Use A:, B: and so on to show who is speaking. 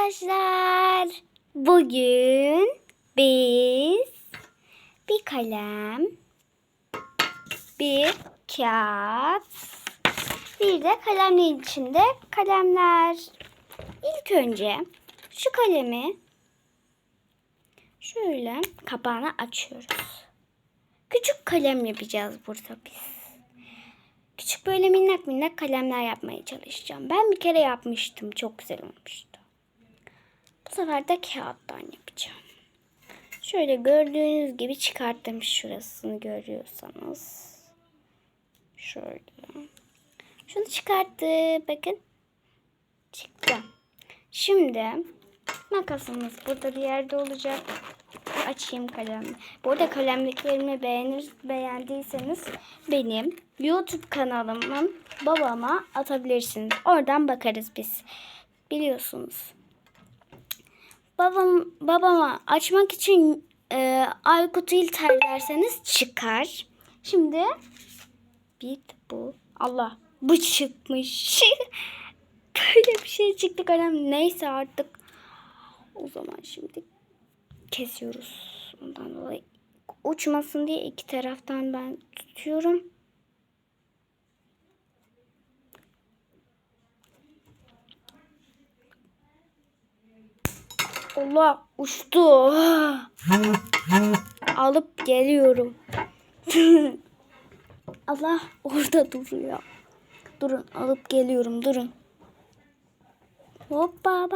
A: arkadaşlar. Bugün biz bir kalem, bir kağıt, bir de kalemlerin içinde kalemler. İlk önce şu kalemi şöyle kapağını açıyoruz. Küçük kalem yapacağız burada biz. Küçük böyle minnak minnak kalemler yapmaya çalışacağım. Ben bir kere yapmıştım. Çok güzel olmuştu. Bu sefer de kağıttan yapacağım. Şöyle gördüğünüz gibi çıkarttım şurasını görüyorsanız. Şöyle. Şunu çıkarttı. Bakın. Çıktı. Şimdi makasımız burada bir yerde olacak. Açayım kalemi. Bu arada kalemliklerimi beğenir, beğendiyseniz benim YouTube kanalımın babama atabilirsiniz. Oradan bakarız biz. Biliyorsunuz. Babam babama açmak için e, Aykut İlter derseniz çıkar. Şimdi bir bu. Allah bu çıkmış. Böyle bir şey çıktı kalem. Neyse artık. O zaman şimdi kesiyoruz. Ondan dolayı uçmasın diye iki taraftan ben tutuyorum. Allah uçtu. Alıp geliyorum. Allah orada duruyor. Durun alıp geliyorum durun. Hoppa